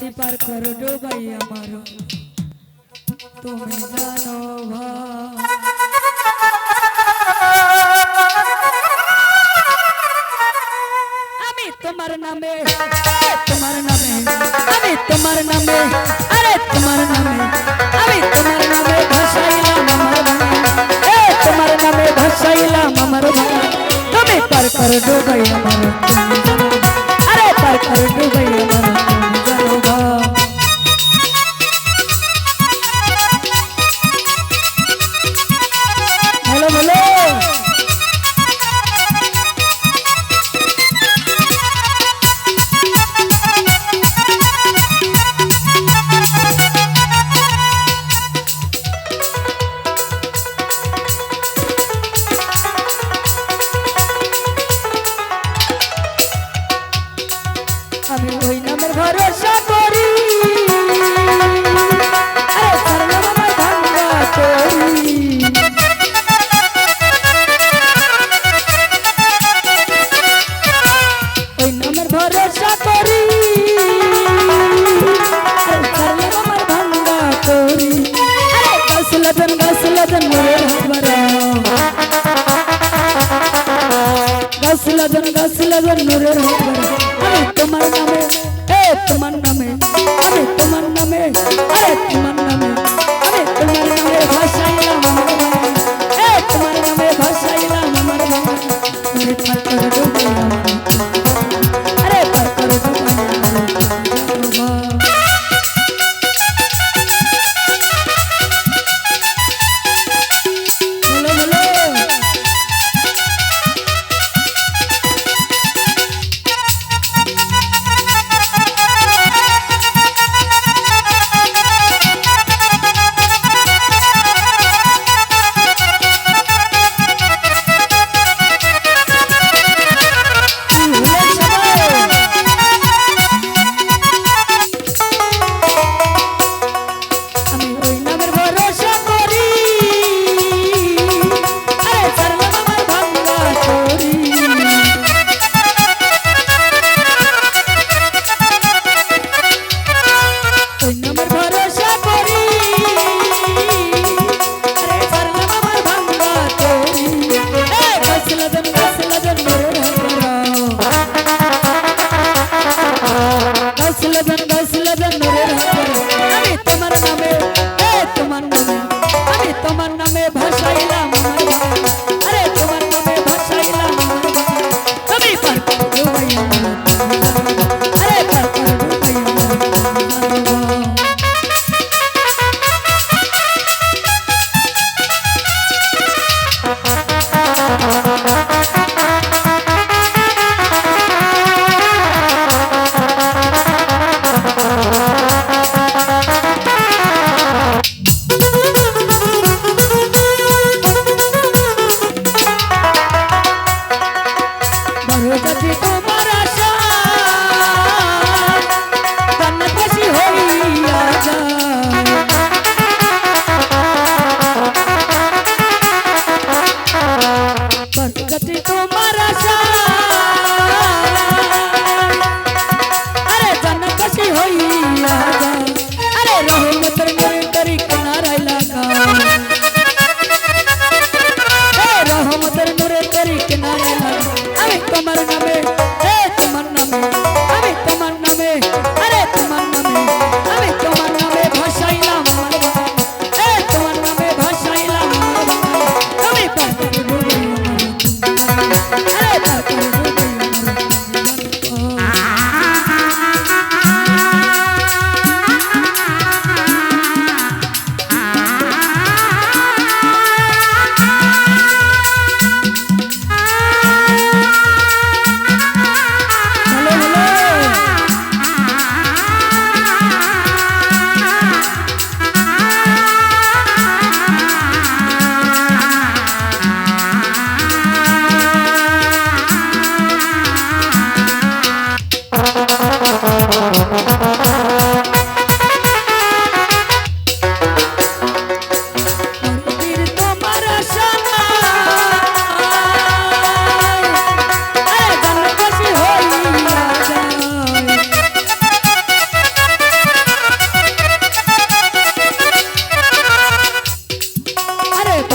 ফাঁসি পার করো ডোবাই আমার তুমি জানো আমি তোমার নামে তোমার নামে, আমি তোমার নামে, আরে তোমার নামে, আমি তোমার নামে ভাসাইলাম আমার এ তোমার নামে ভাসাইলাম আমার তুমি পার কর ডুবাই আমার লাগান নূরের আমি তোমার নামে এ তোমার নামে আমি তোমার নামে আরে তোমার